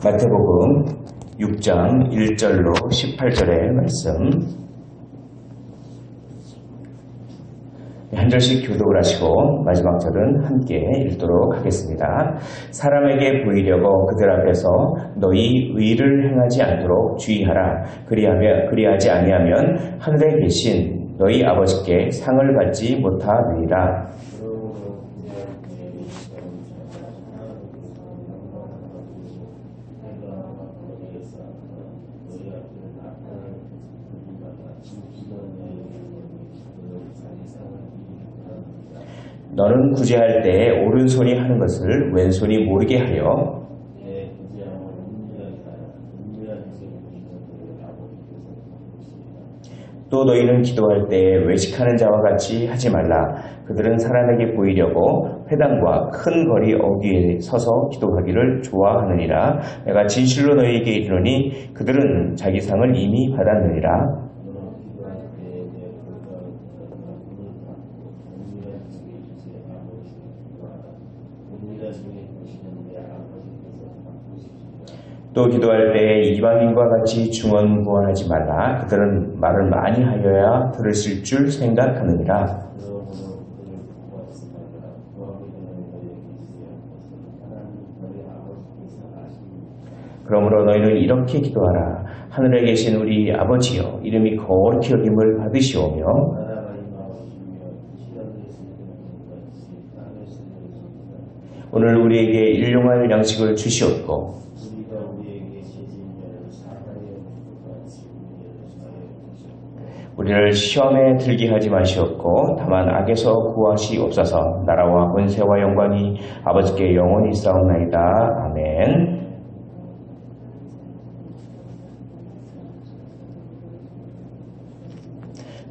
마태복음 6장 1절로 18절의 말씀 한 절씩 교독을 하시고 마지막 절은 함께 읽도록 하겠습니다. 사람에게 보이려고 그들 앞에서 너희 의를 행하지 않도록 주의하라. 그리하면 그리하지 아니하면 하늘에 계신 너희 아버지께 상을 받지 못하느니라. 너는 구제할 때 오른손이 하는 것을 왼손이 모르게 하여 또 너희는 기도할 때 외식하는 자와 같이 하지 말라. 그들은 사람에게 보이려고 회당과 큰 거리 어귀에 서서 기도하기를 좋아하느니라. 내가 진실로 너희에게 이르노니 그들은 자기 상을 이미 받았느니라. 또 기도할 때 이방인과 같이 중언부언하지 말라. 그들은 말을 많이 하여야 들으실 줄 생각하느니라. 그러므로 너희는 이렇게 기도하라. 하늘에 계신 우리 아버지여, 이름이 거룩히 여김을 받으시오며, 오늘 우리에게 일용할 양식을 주시옵고, 우리를 시험에 들게 하지 마시옵고 다만 악에서 구하시옵소서 나라와 권세와 영광이 아버지께 영원히 싸움나이다. 아멘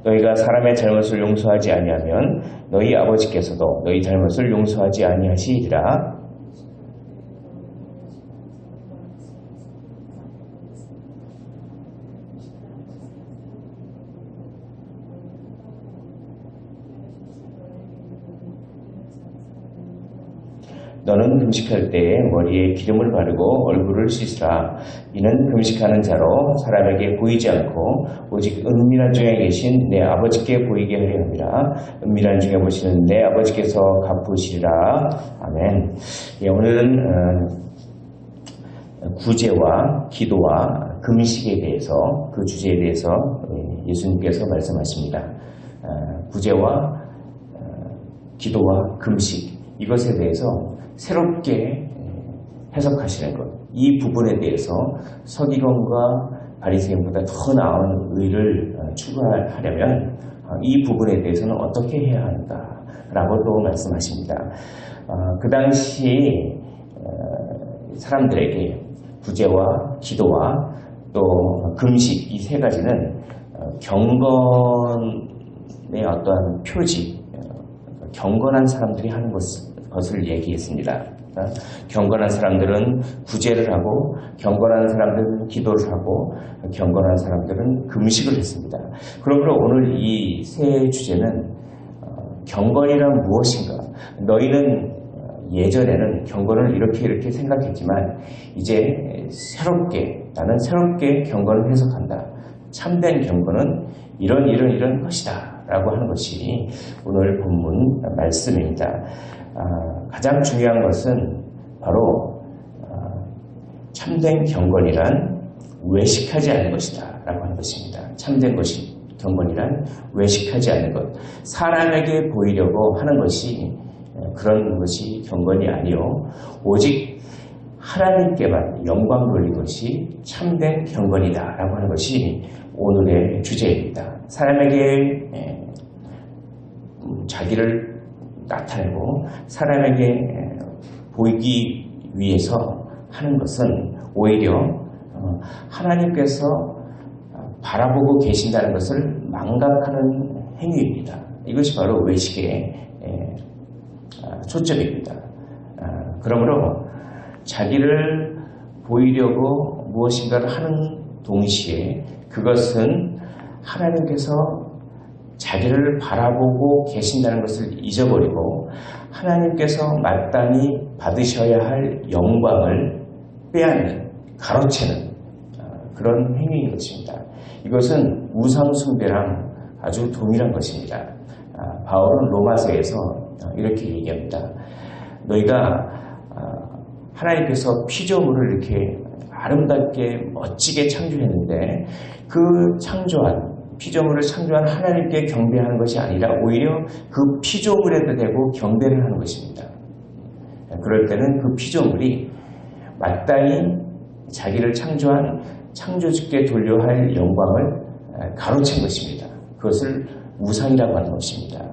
너희가 사람의 잘못을 용서하지 아니하면 너희 아버지께서도 너희 잘못을 용서하지 아니하시리라. 너는 금식할 때에 머리에 기름을 바르고 얼굴을 씻으라. 이는 금식하는 자로 사람에게 보이지 않고 오직 은밀한 중에 계신 내 아버지께 보이게 하려 합니다. 은밀한 중에 보시는 내 아버지께서 갚으시리라. 아멘. 예, 오늘은 어, 구제와 기도와 금식에 대해서 그 주제에 대해서 예, 예수님께서 말씀하십니다. 어, 구제와 어, 기도와 금식 이것에 대해서 새롭게 해석하시는 것. 이 부분에 대해서 서기관과 바리새인보다 더 나은 의를 추구하려면 이 부분에 대해서는 어떻게 해야 하는가라고 또 말씀하십니다. 그 당시 사람들에게 구제와 기도와 또 금식 이 세 가지는 경건의 어떠한 표지, 경건한 사람들이 하는 것 것을 얘기했습니다. 경건한 사람들은 구제를 하고 경건한 사람들은 기도를 하고 경건한 사람들은 금식을 했습니다. 그러므로 오늘 이 세 주제는 경건이란 무엇인가? 너희는 예전에는 경건을 이렇게 이렇게 생각했지만 이제 새롭게 나는 새롭게 경건을 해석한다. 참된 경건은 이런 이런 이런 것이다. 라고 하는 것이 오늘 본문 말씀입니다. 아, 가장 중요한 것은 바로 아, 참된 경건이란 외식하지 않는 것이다 라고 하는 것입니다. 참된 것이 경건이란 외식하지 않는 것. 사람에게 보이려고 하는 것이 그런 것이 경건이 아니요. 오직 하나님께만 영광 돌린 것이 참된 경건이다 라고 하는 것이 오늘의 주제입니다. 사람에게 음, 자기를 나타내고 사람에게 보이기 위해서 하는 것은 오히려 어, 하나님께서 바라보고 계신다는 것을 망각하는 행위입니다. 이것이 바로 외식의 아, 초점입니다. 아, 그러므로 자기를 보이려고 무엇인가를 하는 동시에 그것은 하나님께서 자기를 바라보고 계신다는 것을 잊어버리고 하나님께서 마땅히 받으셔야 할 영광을 빼앗는 가로채는 어, 그런 행위인 것입니다. 이것은 우상숭배랑 아주 동일한 것입니다. 아, 바울은 로마서에서 어, 이렇게 얘기합니다. 너희가 하나님께서 피조물을 이렇게 아름답게 멋지게 창조했는데 그 창조한 피조물을 창조한 하나님께 경배하는 것이 아니라 오히려 그 피조물에도 대고 경배를 하는 것입니다. 그럴 때는 그 피조물이 마땅히 자기를 창조한 창조주께 돌려 할 영광을 가로챈 것입니다. 그것을 우상이라고 하는 것입니다.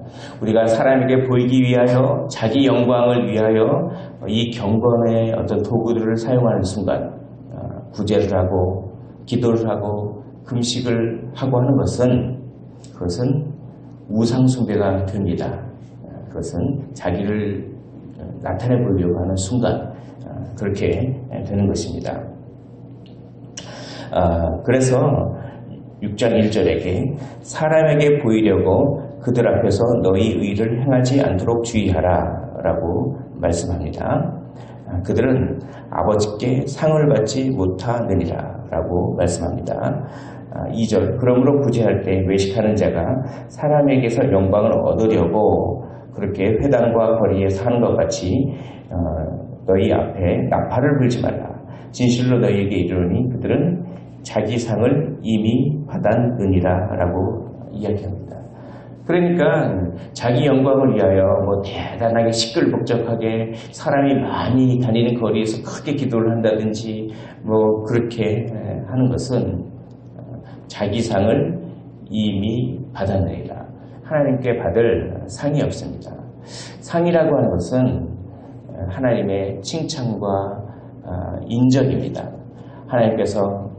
우리가 사람에게 보이기 위하여 자기 영광을 위하여 이 경건의 어떤 도구들을 사용하는 순간 어, 구제를 하고 기도를 하고 금식을 하고 하는 것은 그것은 우상숭배가 됩니다. 어, 그것은 자기를 나타내 보려고 하는 순간 어, 그렇게 되는 것입니다. 그래서 6장 1절에게 사람에게 보이려고 그들 앞에서 너희 의를 행하지 않도록 주의하라 라고 말씀합니다. 아, 그들은 아버지께 상을 받지 못하느니라 라고 말씀합니다. 2절 아, 그러므로 구제할 때 외식하는 자가 사람에게서 영광을 얻으려고 그렇게 회당과 거리에 사는 것 같이 어, 너희 앞에 나팔을 불지 말라. 진실로 너희에게 이르니 그들은 자기 상을 이미 받았느니라 라고 이야기합니다. 그러니까 자기 영광을 위하여 뭐 대단하게 시끌벅적하게 사람이 많이 다니는 거리에서 크게 기도를 한다든지 뭐 그렇게 하는 것은 어, 자기 상을 이미 받았느니라. 하나님께 받을 상이 없습니다. 상이라고 하는 것은 하나님의 칭찬과 어, 인정입니다. 하나님께서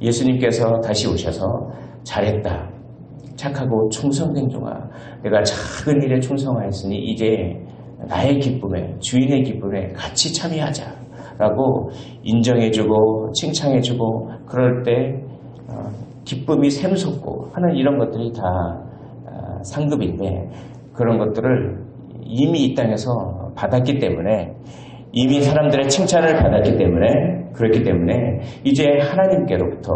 예수님께서 다시 오셔서 잘했다. 착하고 충성된 종아. 내가 작은 일에 충성하였으니 이제 나의 기쁨에 주인의 기쁨에 같이 참여하자. 라고 인정해주고 칭찬해주고 그럴 때 어, 기쁨이 샘솟고 하는 이런 것들이 다 어, 상급인데 그런 것들을 이미 이 땅에서 받았기 때문에 이미 사람들의 칭찬을 받았기 때문에 그렇기 때문에 이제 하나님께로부터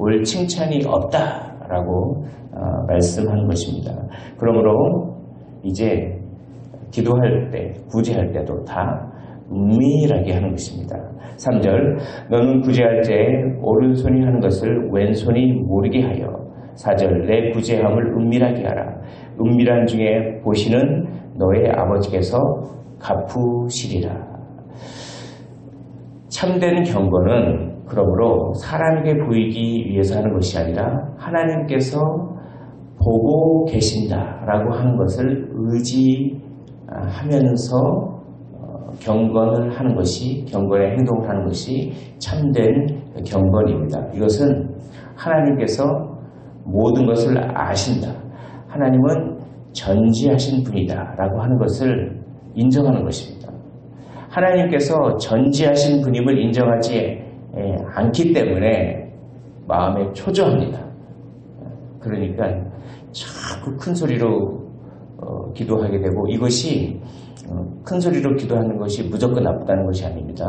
올 칭찬이 없다 라고 어, 말씀하는 것입니다. 그러므로 이제 기도할 때, 구제할 때도 다 은밀하게 하는 것입니다. 3절 너는 구제할 때 오른손이 하는 것을 왼손이 모르게 하여 4절 내 구제함을 은밀하게 하라. 은밀한 중에 보시는 너의 아버지께서 갚으시리라. 참된 경건은 그러므로 사람에게 보이기 위해서 하는 것이 아니라 하나님께서 보고 계신다라고 하는 것을 의지하면서 어, 경건을 하는 것이 경건의 행동을 하는 것이 참된 경건입니다. 이것은 하나님께서 모든 것을 아신다. 하나님은 전지하신 분이다라고 하는 것을 인정하는 것입니다. 하나님께서 전지하신 분임을 인정하지 않기 때문에 마음에 초조합니다. 그러니까 자꾸 큰 소리로 어, 기도하게 되고 이것이 어, 큰 소리로 기도하는 것이 무조건 나쁘다는 것이 아닙니다.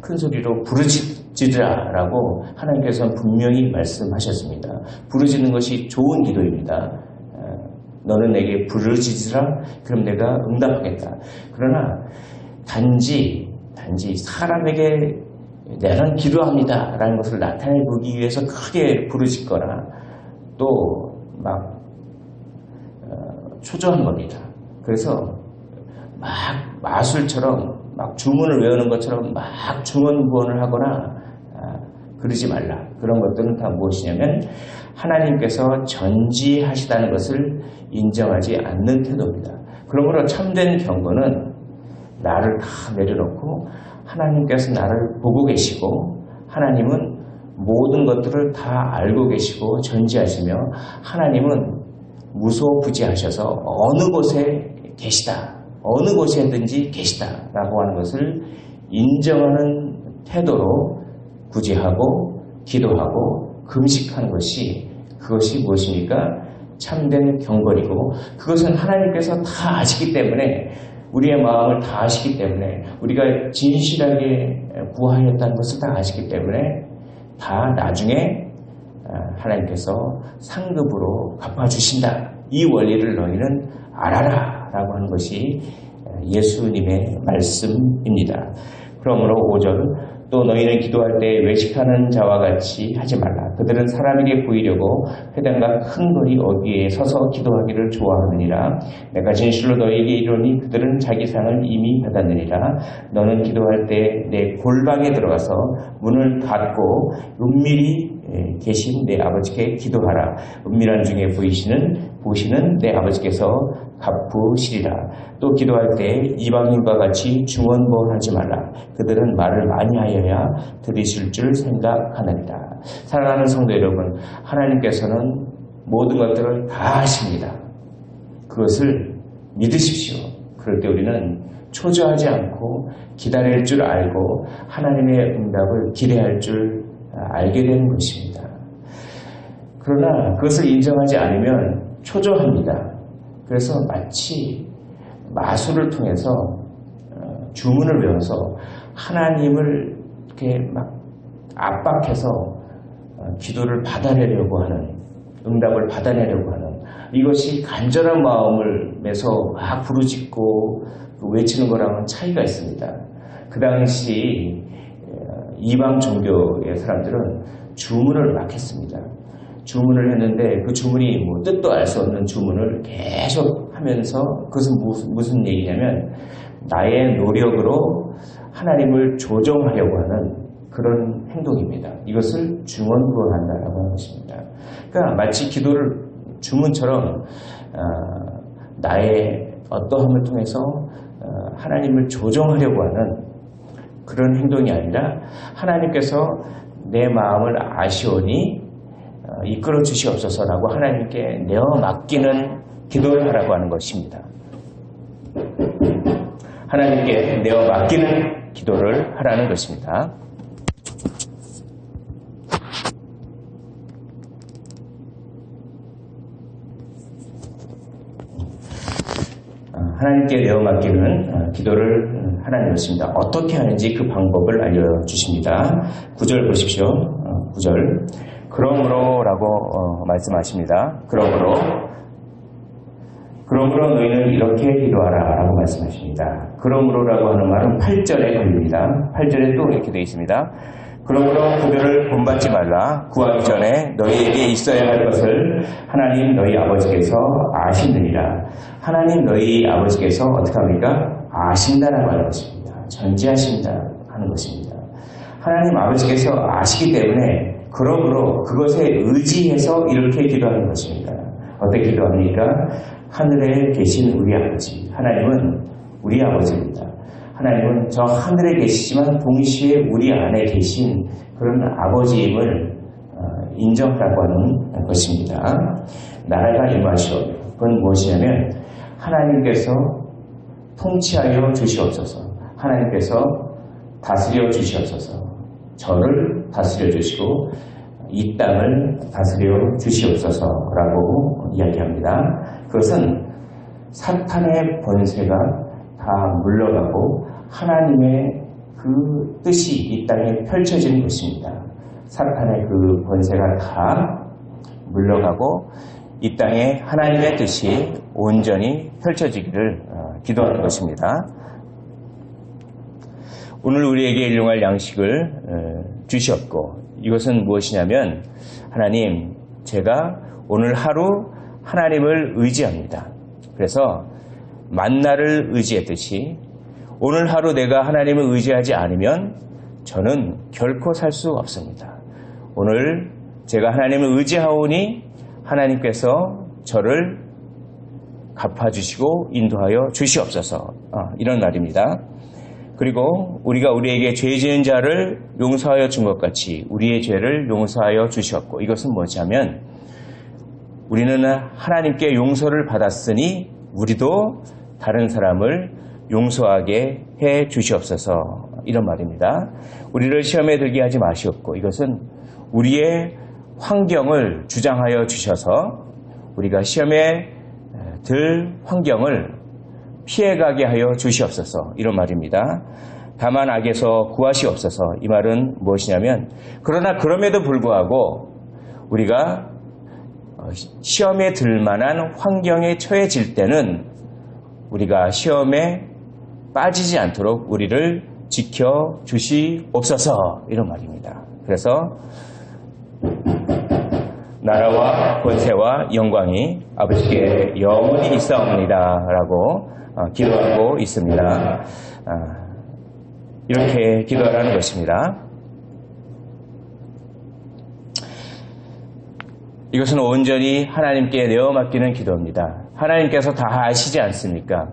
큰 소리로 부르짖으라라고 하나님께서는 분명히 말씀하셨습니다. 부르짖는 것이 좋은 기도입니다. 어, 너는 내게 부르짖으라 그럼 내가 응답하겠다. 그러나 단지 단지 사람에게 내는 기도합니다 라는 것을 나타내 보기 위해서 크게 부르짖거나 또막 어, 초조한 겁니다. 그래서 막 마술처럼 막 주문을 외우는 것처럼 막 중언부언을 하거나 아, 그러지 말라. 그런 것들은 다 무엇이냐면 하나님께서 전지하시다는 것을 인정하지 않는 태도입니다. 그러므로 참된 경건은 나를 다 내려놓고 하나님께서 나를 보고 계시고 하나님은 모든 것들을 다 알고 계시고 전지하시며 하나님은 무소부지하셔서 어느 곳에 계시다. 어느 곳에든지 계시다 라고 하는 것을 인정하는 태도로 구제하고 기도하고 금식하는 것이 그것이 무엇입니까? 참된 경건이고 그것은 하나님께서 다 아시기 때문에 우리의 마음을 다 아시기 때문에 우리가 진실하게 구하였다는 것을 다 아시기 때문에 다 나중에 아, 하나님께서 상급으로 갚아주신다. 이 원리를 너희는 알아라. 라고 하는 것이 예수님의 말씀입니다. 그러므로 5절 또 너희는 기도할 때 외식하는 자와 같이 하지 말라. 그들은 사람에게 보이려고 회당과 큰 거리 어귀에 서서 기도하기를 좋아하느니라. 내가 진실로 너희에게 이르니 그들은 자기 상을 이미 받았느니라. 너는 기도할 때 내 골방에 들어가서 문을 닫고 은밀히 예, 계신 내 아버지께 기도하라. 은밀한 중에 보이시는 보시는 내 아버지께서 갚으시리라. 또 기도할 때 이방인과 같이 중언부언하지 말라. 그들은 말을 많이 하여야 들으실 줄 생각하느니라. 사랑하는 성도 여러분, 하나님께서는 모든 것들을 다 하십니다. 그것을 믿으십시오. 그럴 때 우리는 초조하지 않고 기다릴 줄 알고 하나님의 응답을 기대할 줄 알게 되는 것입니다. 그러나 그것을 인정하지 않으면 초조합니다. 그래서 마치 마술을 통해서 어, 주문을 외워서 하나님을 이렇게 막 압박해서 어, 기도를 받아내려고 하는 응답을 받아내려고 하는 이것이 간절한 마음을 매서 막 부르짖고 외치는 거랑은 차이가 있습니다. 그 당시 어, 이방 종교의 사람들은 주문을 막 했습니다. 주문을 했는데 그 주문이 뭐 뜻도 알 수 없는 주문을 계속 하면서 그것은 무슨, 무슨 얘기냐면 나의 노력으로 하나님을 조정하려고 하는 그런 행동입니다. 이것을 중원부한다라고 하는 것입니다. 그러니까 마치 기도를 주문처럼 어, 나의 어떠함을 통해서 어, 하나님을 조정하려고 하는 그런 행동이 아니라 하나님께서 내 마음을 아시오니 어, 이끌어 주시옵소서라고 하나님께 내어 맡기는 기도를 하라고 하는 것입니다. 하나님께 내어 맡기는 기도를 하라는 것입니다. 어, 하나님께 내어 맡기는 어, 기도를 하라는 것입니다. 어떻게 하는지 그 방법을 알려주십니다. 9절 보십시오. 9절. 그러므로 라고 어, 말씀하십니다. 그러므로 그러므로 너희는 이렇게 기도하라 라고 말씀하십니다. 그러므로라고 하는 말은 8절에 걸립니다. 8절에 또 이렇게 되어 있습니다. 그러므로 그들을 본받지 말라. 구하기 전에 너희에게 있어야 할 것을 하나님 너희 아버지께서 아시느니라. 하나님 너희 아버지께서 어떻게 합니까? 아신다라고 하는 것입니다. 전지하신다 하는 것입니다. 하나님 아버지께서 아시기 때문에 그러므로 그것에 의지해서 이렇게 기도하는 것입니다. 어떻게 기도합니까? 하늘에 계신 우리 아버지. 하나님은 우리 아버지입니다. 하나님은 저 하늘에 계시지만 동시에 우리 안에 계신 그런 아버지임을 어, 인정하라고 하는 것입니다. 나라가 임하시오. 그건 무엇이냐면 하나님께서 통치하여 주시옵소서. 하나님께서 다스려 주시옵소서. 저를 다스려 주시고 이 땅을 다스려 주시옵소서라고 이야기합니다. 그것은 사탄의 권세가 다 물러가고 하나님의 그 뜻이 이 땅에 펼쳐지는 것입니다. 사탄의 그 권세가 다 물러가고 이 땅에 하나님의 뜻이 온전히 펼쳐지기를 어, 기도하는 것입니다. 오늘 우리에게 일용할 양식을 어, 주셨고 이것은 무엇이냐면 하나님 제가 오늘 하루 하나님을 의지합니다. 그래서 만나를 의지했듯이 오늘 하루 내가 하나님을 의지하지 않으면 저는 결코 살 수 없습니다. 오늘 제가 하나님을 의지하오니 하나님께서 저를 갚아주시고 인도하여 주시옵소서. 어, 이런 날입니다. 그리고 우리가 우리에게 죄 지은 자를 용서하여 준 것 같이 우리의 죄를 용서하여 주셨고 이것은 뭐냐면 우리는 하나님께 용서를 받았으니 우리도 다른 사람을 용서하게 해 주시옵소서 이런 말입니다. 우리를 시험에 들게 하지 마시옵고 이것은 우리의 환경을 주장하여 주셔서 우리가 시험에 들 환경을 피해가게 하여 주시옵소서 이런 말입니다. 다만 악에서 구하시옵소서 이 말은 무엇이냐면 그러나 그럼에도 불구하고 우리가 어, 시험에 들 만한 환경에 처해질 때는 우리가 시험에 빠지지 않도록 우리를 지켜 주시옵소서 이런 말입니다. 그래서 나라와 권세와 영광이 아버지께 영원히 있사옵니다라고 어, 기도하고 있습니다. 아, 이렇게 기도하라는 것입니다. 이것은 온전히 하나님께 내어 맡기는 기도입니다. 하나님께서 다 아시지 않습니까?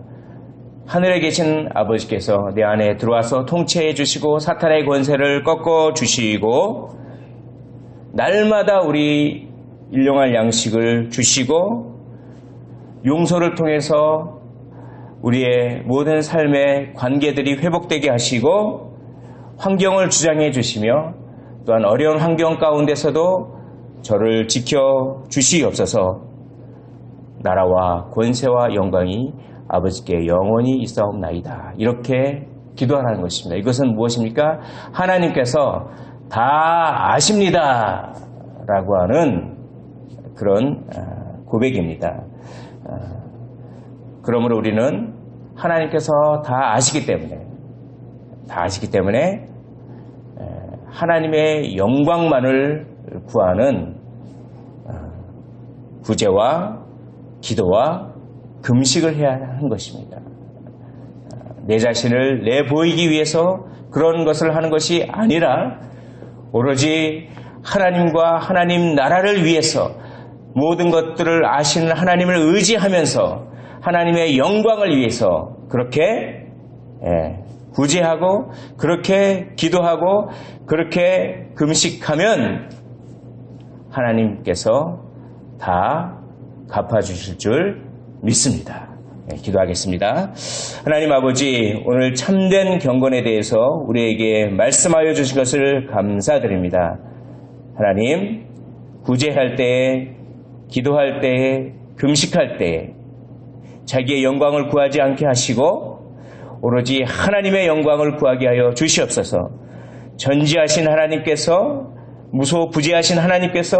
하늘에 계신 아버지께서 내 안에 들어와서 통치해 주시고 사탄의 권세를 꺾어 주시고 날마다 우리 일용할 양식을 주시고 용서를 통해서 우리의 모든 삶의 관계들이 회복되게 하시고 환경을 주장해 주시며 또한 어려운 환경 가운데서도 저를 지켜 주시옵소서 나라와 권세와 영광이 아버지께 영원히 있사옵나이다. 이렇게 기도하라는 것입니다. 이것은 무엇입니까? 하나님께서 다 아십니다. 라고 하는 그런 고백입니다. 그러므로 우리는 하나님께서 다 아시기 때문에, 다 아시기 때문에 하나님의 영광만을 구하는 구제와 기도와 금식을 해야 하는 것입니다. 내 자신을 내 보이기 위해서 그런 것을 하는 것이 아니라 오로지 하나님과 하나님 나라를 위해서 모든 것들을 아시는 하나님을 의지하면서 하나님의 영광을 위해서 그렇게 구제하고 그렇게 기도하고 그렇게 금식하면 하나님께서 다 갚아주실 줄 믿습니다. 네, 기도하겠습니다. 하나님 아버지, 오늘 참된 경건에 대해서 우리에게 말씀하여 주신 것을 감사드립니다. 하나님, 구제할 때, 기도할 때, 금식할 때, 자기의 영광을 구하지 않게 하시고, 오로지 하나님의 영광을 구하게 하여 주시옵소서. 전지하신 하나님께서, 무소부지하신 하나님께서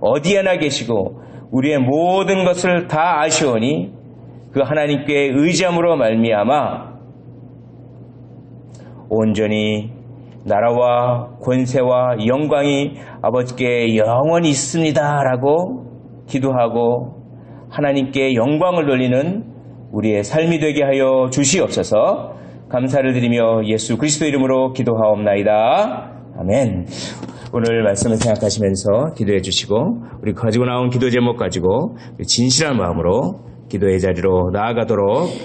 어디에나 계시고, 우리의 모든 것을 다 아시오니 그 하나님께 의지함으로 말미암아 온전히 나라와 권세와 영광이 아버지께 영원히 있습니다라고 기도하고 하나님께 영광을 돌리는 우리의 삶이 되게 하여 주시옵소서 감사를 드리며 예수 그리스도 이름으로 기도하옵나이다. 아멘. 오늘 말씀을 생각하시면서 기도해 주시고 우리 가지고 나온 기도 제목 가지고 진실한 마음으로 기도의 자리로 나아가도록 하시